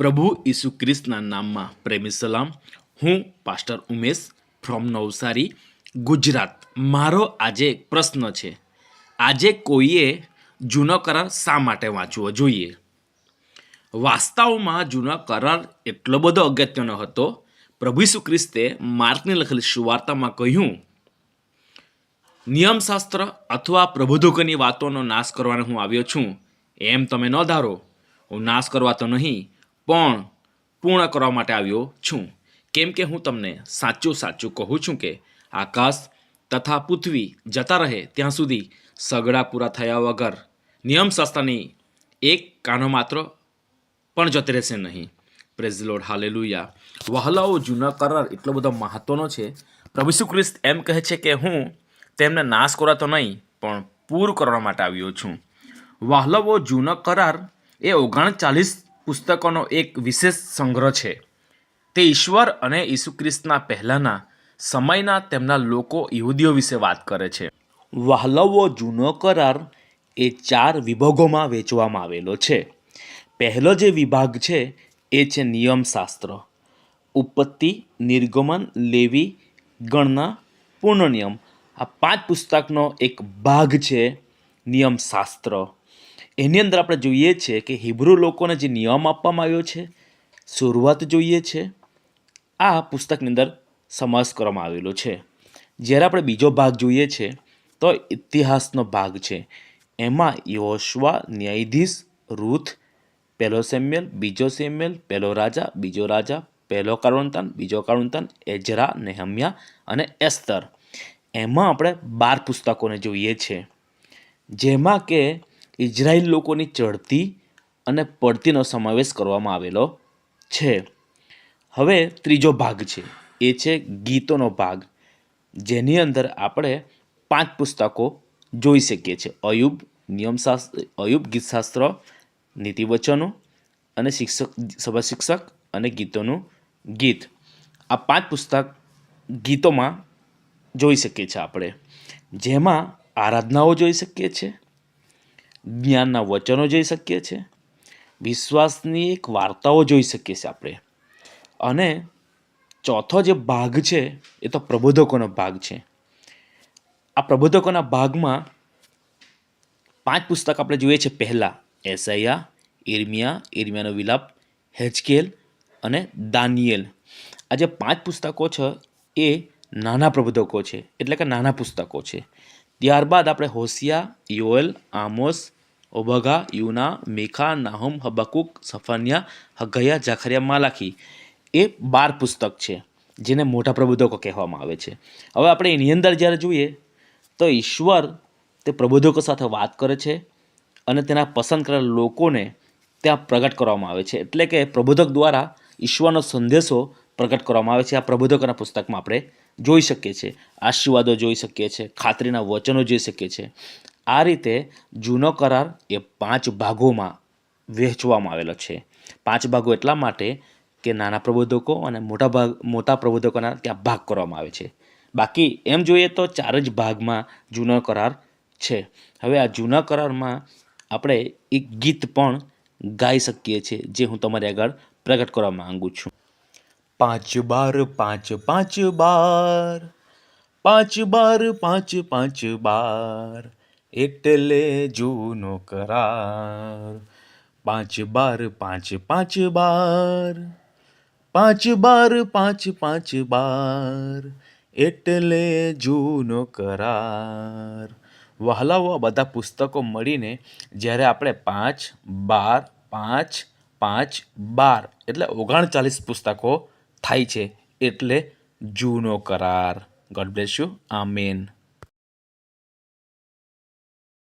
પ્રભુ ઈસુ ખ્રિસ્તના નામમાં પ્રેમી સલામ. હું, પાસ્ટર ઉમેશ ફ્રોમ નવસારી, ગુજરાત. મારો આજે એક પ્રશ્ન છે. આજે કોઈએ જૂનો કરાર શા માટે વાંચવો જોઈએ? વાસ્તવમાં જૂનો કરાર એટલો બધો અગત્યનો હતો. પ્રભુ ઈસુ ખ્રિસ્તે માર્કની લખેલી સુવાર્તામાં કહ્યું, નિયમશાસ્ત્ર અથવા પ્રબોધકોની વાતોનો નાશ કરવાનો હું આવ્યો છું. એમ તમે ન ધારો. હું નાશ કરવા તો નહીં પણ પૂર્ણ કરવા માટે આવ્યો છું. કેમ કે હું તમને સાચું સાચું કહું છું કે આકાશ તથા પૃથ્વી જતા રહે ત્યાં સુધી સગડા પૂરા થયા વગર નિયમશાસ્ત્રની એક કાનો માત્ર પણ જતી રહેશે નહીં. પ્રેઝ લોડ હાલેલુયા વહલાઓ જૂના કરાર એટલો બધો મહત્ત્વનો છે. પ્રભુ ઈસુ ખ્રિસ્ત એમ કહે છે કે હું તેમને નાશ કરવા તો નહીં, પણ પૂર કરવા માટે આવ્યો છું. વહલાઓ જૂનો કરાર એ ઓગણચાલીસ પુસ્તકોનો એક વિશેષ સંગ્રહ છે. તે ઈશ્વર અને ઈસુ ખ્રિસ્તના પહેલાંના સમયના તેમના લોકો યહૂદીઓ વિશે વાત કરે છે. વહલવો જૂનો કરાર એ ચાર વિભાગોમાં વહેંચવામાં આવેલો છે. પહેલો જે વિભાગ છે એ છે નિયમશાસ્ત્ર. ઉત્પત્તિ નિર્ગમન, લેવી, ગણના પૂર્ણ નિયમ આ પાંચ પુસ્તકનો એક ભાગ છે નિયમશાસ્ત્ર. એની અંદર આપણે જોઈએ છીએ કે હિબ્રુ લોકોને જે નિયમ આપવામાં આવ્યો છે, શરૂઆત જોઈએ છે, આ પુસ્તકની અંદર સમાસ કરવામાં આવેલો છે. જ્યારે આપણે બીજો ભાગ જોઈએ છે, તો ઇતિહાસનો ભાગ છે. એમાં યોશવા ન્યાયાધીશ, રૂથ પહેલો સેમ્યુએલ, બીજો સેમ્યુએલ પહેલો રાજા, બીજો રાજા પહેલો કારુણતાન બીજો કારુણતાન એજરા નેહમ્યા અને એસ્તર. એમાં આપણે બાર પુસ્તકોને જોઈએ છે. જેમાં કે ઇઝરાયેલ લોકોની ચડતી અને પડતીનો સમાવેશ કરવામાં આવેલો છે. હવે ત્રીજો ભાગ છે. એ છે ગીતોનો ભાગ, જેની અંદર આપણે પાંચ પુસ્તકો જોઈ શકીએ છીએ. અયુબ, નિયમશાસ્ત્ર, અયુબ ગીતશાસ્ત્ર, નીતિવચનો અને શિક્ષક, સભા શિક્ષક અને ગીતોનું ગીત. આ પાંચ પુસ્તક ગીતોમાં જોઈ શકીએ છીએ આપણે. જેમાં આરાધનાઓ જોઈ શકીએ છીએ જ્ઞાનના વચનો જોઈ શકીએ છીએ વિશ્વાસની એક વાર્તાઓ જોઈ શકીએ છીએ આપણે. અને ચોથો જે ભાગ છે, એ તો પ્રબોધકોનો ભાગ છે. આ પ્રબોધકોના ભાગમાં પાંચ પુસ્તક આપણે જોઈએ છે. પહેલાં એસૈયા ઇર્મિયા ઇર્મિયાનો વિલાપ હેચકેલ અને દાનિયેલ. આ જે પાંચ પુસ્તકો છે, એ નાના પ્રબોધકો છે. એટલે કે નાના પુસ્તકો છે. ત્યારબાદ આપણે હોશિયા, યોએલ, આમોસ, ઓબગા, યુના, મેખા, નાહુમ હબકુક સફાનિયા હગયા જાખરિયા, માલાખી એ બાર પુસ્તક છે, જેને મોટા પ્રબોધકો કહેવામાં આવે છે. હવે આપણે એની અંદર જ્યારે જોઈએ, તો ઈશ્વર તે પ્રબોધકો સાથે વાત કરે છે અને તેના પસંદ કરેલા લોકોને ત્યાં પ્રગટ કરવામાં આવે છે. એટલે કે પ્રબોધક દ્વારા ઈશ્વરનો સંદેશો પ્રગટ કરવામાં આવે છે. આ પ્રબોધકોના પુસ્તકમાં આપણે જોઈ શકીએ છીએ. આશીર્વાદો જોઈ શકીએ છીએ. ખાતરીના વચનો જોઈ શકીએ છીએ. આ રીતે જૂનો કરાર એ પાંચ ભાગોમાં વહેંચવામાં આવેલો છે. પાંચ ભાગો એટલા માટે કે નાના પ્રબોધકો અને મોટા ભાગ, મોટા પ્રબોધકોના ત્યાં ભાગ કરવામાં આવે છે. બાકી એમ જોઈએ તો ચાર જ ભાગમાં જૂનો કરાર છે. હવે આ જૂના કરારમાં આપણે એક ગીત પણ ગાઈ શકીએ છીએ, જે હું તમારી આગળ પ્રગટ કરવા માગું છું. પાંચ બાર, પાંચ પાંચ બાર. પાંચ બાર, પાંચ પાંચ બાર. એટલે જૂનો કરાર. પાંચ બાર, પાંચ પાંચ બાર. પાંચ બાર, પાંચ પાંચ બાર. એટલે જૂનો કરાર. વહાલાઓ બધા પુસ્તકો મળીને જ્યારે આપણે પાંચ બાર, પાંચ પાંચ બાર, એટલે ઓગણચાલીસ પુસ્તકો થાય છે. એટલે જૂનો કરાર. God bless you amen